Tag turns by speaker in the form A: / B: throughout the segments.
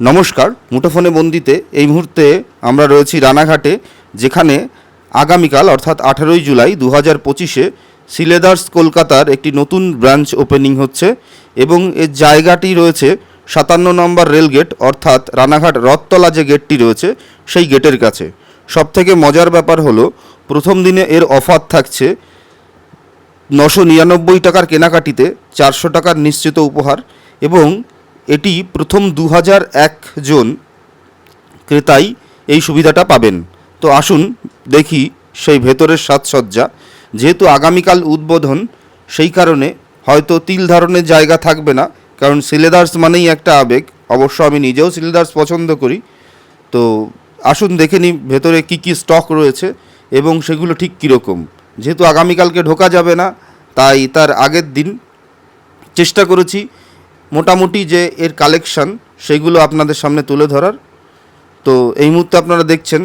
A: নমস্কার, মুঠোফোনে বন্দিতে এই মুহূর্তে আমরা রয়েছি রানাঘাটে, যেখানে আগামীকাল অর্থাৎ আঠারোই জুলাই দু হাজার পঁচিশে সিলেদার্স কলকাতার একটি নতুন ব্রাঞ্চ ওপেনিং হচ্ছে এবং এর জায়গাটি রয়েছে সাতান্ন নম্বর রেলগেট অর্থাৎ রানাঘাট রথতলা যে গেটটি রয়েছে সেই গেটের কাছে। সবথেকে মজার ব্যাপার হলো, প্রথম দিনে এর অফার থাকছে নশো নিরানব্বই টাকার কেনাকাটিতে, চারশো টাকার নিশ্চিত উপহার এবং এটি প্রথম দু হাজার এক জন ক্রেতাই এই সুবিধাটা পাবেন। তো আসুন দেখি সেই ভেতরের সাজসজ্জা। যেহেতু আগামীকাল উদ্বোধন, সেই কারণে হয়তো তিল ধারণের জায়গা থাকবে না, কারণ সিলেদার্স মানেই একটা আবেগ। অবশ্য আমি নিজেও সিলেদার্স পছন্দ করি। তো আসুন দেখে নিই ভেতরে কী কী স্টক রয়েছে এবং সেগুলো ঠিক কীরকম। যেহেতু আগামীকালকে ঢোকা যাবে না, তাই তার আগের দিন চেষ্টা করেছি মোটামুটি যে এর কালেকশন সেগুলো আপনাদের সামনে তুলে ধরার। তো এই মুহূর্তে আপনারা দেখছেন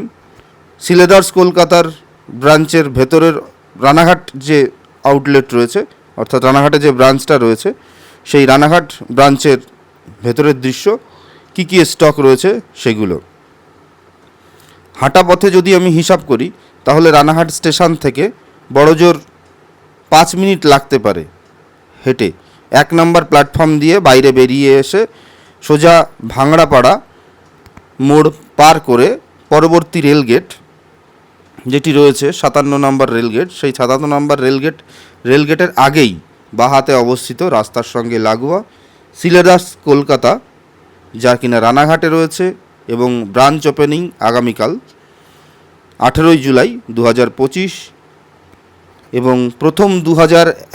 A: সিলেদার্স কলকাতার ব্রাঞ্চের ভেতরের রানাঘাট যে আউটলেট রয়েছে, অর্থাৎ রানাঘাটে যে ব্রাঞ্চটা রয়েছে, সেই রানাঘাট ব্রাঞ্চের ভেতরের দৃশ্য, কী কী স্টক রয়েছে সেগুলো। হাঁটা পথে যদি আমি হিসাব করি, তাহলে রানাঘাট স্টেশন থেকে বড়জোর পাঁচ মিনিট লাগতে পারে হেঁটে। এক নম্বর প্ল্যাটফর্ম দিয়ে বাইরে বেরিয়ে এসে সোজা ভাঙড়াপাড়া মোড় পার করে পরবর্তী রেলগেট যেটি রয়েছে সাতান্ন নম্বর রেলগেট সেই সাতান্ন নম্বর রেলগেট রেলগেটের আগেই বা হাতে অবস্থিত রাস্তার সঙ্গে লাগোয়া সিলেদাস কলকাতা যা কিনা রানাঘাটে রয়েছে এবং ব্রাঞ্চ ওপেনিং আগামীকাল আঠেরোই জুলাই দু হাজার পঁচিশ এবং প্রথম দু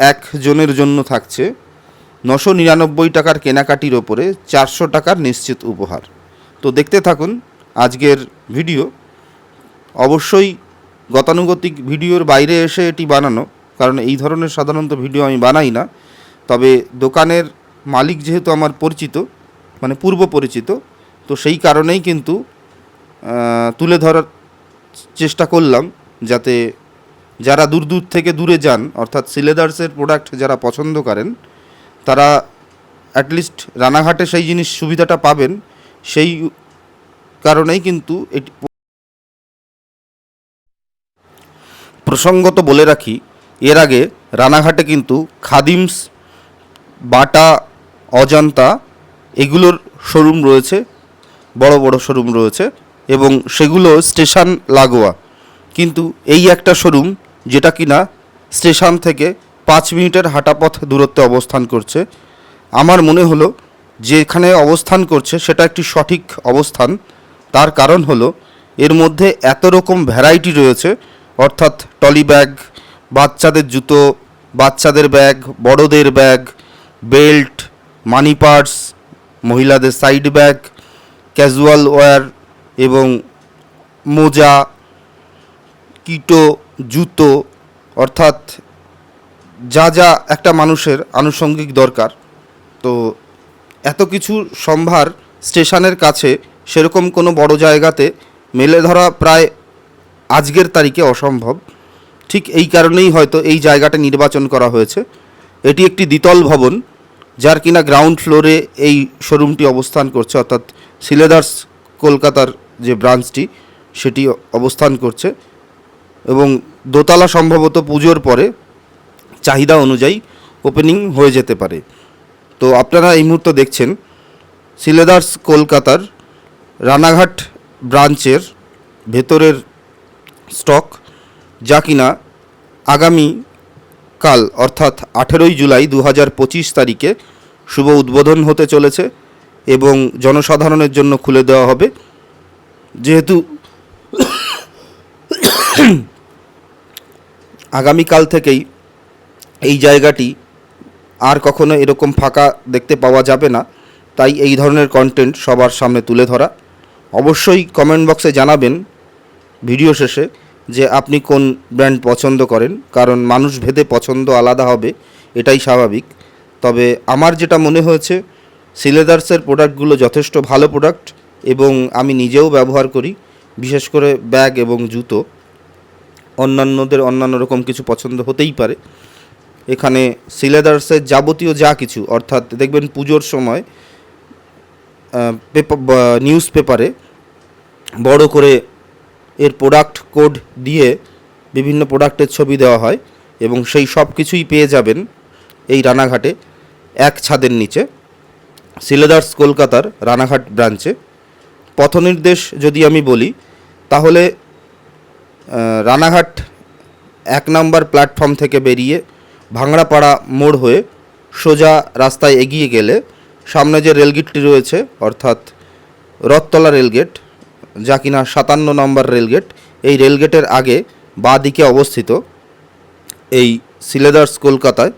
A: এক জনের জন্য থাকছে নশো নিরানব্বই টাকার কেনাকাটির ওপরে চারশো টাকার নিশ্চিত উপহার। তো দেখতে থাকুন আজকের ভিডিও। অবশ্যই গতানুগতিক ভিডিওর বাইরে এসে এটি বানানো, কারণ এই ধরনের সাধারণত ভিডিও আমি বানাই না। তবে দোকানের মালিক যেহেতু আমার পরিচিত মানে পূর্ব পরিচিত, তো সেই কারণেই কিন্তু তুলে ধরার চেষ্টা করলাম যাতে যারা দূর দূর থেকে দূরে যান, অর্থাৎ সিলেদার্সের প্রোডাক্ট যারা পছন্দ করেন তারা অ্যাটলিস্ট রানাঘাটে সেই জিনিস সুবিধাটা পাবেন। সেই কারণেই কিন্তু এটি প্রসঙ্গত বলে রাখি, এর আগে রানাঘাটে কিন্তু খাদিমস, বাটা, অজন্তা এগুলোর শোরুম রয়েছে, বড় বড় শোরুম রয়েছে এবং সেগুলো স্টেশন লাগোয়া। কিন্তু এই একটা শোরুম যেটা কিনা স্টেশন থেকে পাঁচ মিনিটের হাঁটাপথ দূরত্বে অবস্থান করছে। আমার মনে হলো, যেখানে অবস্থান করছে সেটা একটি সঠিক অবস্থান। তার কারণ হলো, এর মধ্যে এত রকম ভ্যারাইটি রয়েছে, অর্থাৎ টলি ব্যাগ, বাচ্চাদের জুতো, বাচ্চাদের ব্যাগ, বড়দের ব্যাগ, বেল্ট, মানি পার্স, মহিলাদের সাইড ব্যাগ ক্যাজুয়াল ওয়্যার এবং মোজা, কিটো, জুতো, অর্থাৎ যা যা একটা মানুষের আনুষঙ্গিক দরকার, তো এত কিছু সম্ভার স্টেশনের কাছে সেরকম কোনো বড় জায়গাতে মেলে ধরা প্রায় আজকের তারিখে অসম্ভব। ঠিক এই কারণেই হয়তো এই জায়গাটা নির্বাচন করা হয়েছে। এটি একটি দ্বিতল ভবন, যার কিনা গ্রাউন্ড ফ্লোরে এই শোরুমটি অবস্থান করছে, অর্থাৎ সিলেদার্স কলকাতার যে ব্রাঞ্চটি, সেটি অবস্থান করছে। এবং দোতলা সম্ভবত পুজোর পরে চাহিদা অনুযায়ী ওপেনিং হয়ে যেতে পারে। তো আপনারা এই মুহূর্তে দেখছেন সিলেদার্স কলকাতার রানাঘাট ব্রাঞ্চের ভেতরের স্টক, যা কিনা আগামী কাল, অর্থাৎ আঠেরোই জুলাই দু হাজার পঁচিশ তারিখে শুভ উদ্বোধন হতে চলেছে এবং জনসাধারণের জন্য খুলে দেওয়া হবে। যেহেতু আগামীকাল থেকেই এই জায়গাটি আর কখনো এরকম ফাঁকা দেখতে পাওয়া যাবে না। তাই এই ধরনের কন্টেন্ট সবার সামনে তুলে ধরা। অবশ্যই কমেন্ট বক্সে জানাবেন ভিডিও শেষে যে আপনি কোন ব্র্যান্ড পছন্দ করেন, কারণ মানুষ ভেদে পছন্দ আলাদা হবে, এটাই স্বাভাবিক। তবে আমার যেটা মনে হয়েছে সিলেদার্সের প্রোডাক্টগুলো যথেষ্ট ভালো প্রোডাক্ট এবং আমি নিজেও ব্যবহার করি, বিশেষ করে ব্যাগ এবং জুতো। অন্যান্যদের অন্যান্য রকম কিছু পছন্দ হতেই পারে। এখানে সিলেদার্সের যাবতীয় যা কিছু, অর্থাৎ দেখবেন পুজোর সময় নিউজ পেপারে বড় করে এর প্রোডাক্ট কোড দিয়ে বিভিন্ন প্রোডাক্টের ছবি দেওয়া হয় এবং সেই সব কিছুই পেয়ে যাবেন এই রানাঘাটে এক ছাদের নিচে। সিলেদার্স কলকাতার রানাঘাট ব্রাঞ্চে। পথনির্দেশ যদি আমি বলি, তাহলে রানাঘাট এক নম্বর প্ল্যাটফর্ম থেকে বেরিয়ে ভাংড়াপাড়া মোড় হয়ে সোজা রাস্তায় এগিয়ে গেলে সামনে যে রেলগেটটি রয়েছে, অর্থাৎ রথতলা রেলগেট, যা কিনা সাতান্ন নম্বর রেলগেট, এই রেলগেটের আগে বাঁ দিকে অবস্থিত এই সিলেদার্স কলকাতায়,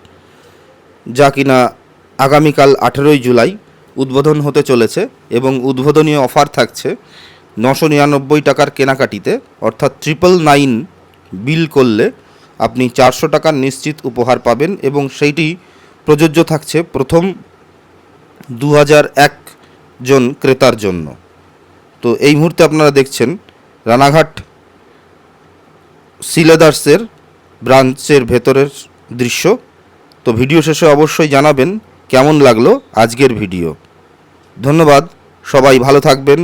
A: যা কিনা আগামীকাল আঠেরোই জুলাই উদ্বোধন হতে চলেছে এবং উদ্বোধনীয় অফার থাকছে নশো নিরানব্বই টাকার কেনাকাটিতে, অর্থাৎ ট্রিপল নাইন বিল করলে আপনি চারশো টাকার নিশ্চিত উপহার পাবেন এবং সেইটি প্রযোজ্য থাকছে প্রথম দু হাজার এক জন ক্রেতার জন্য। তো এই মুহূর্তে আপনারা দেখছেন রানাঘাট সিলেদার্সের ব্রাঞ্চের ভেতরের দৃশ্য। তো ভিডিও শেষে অবশ্যই জানাবেন কেমন লাগল আজকের ভিডিও। ধন্যবাদ, সবাই ভালো থাকবেন।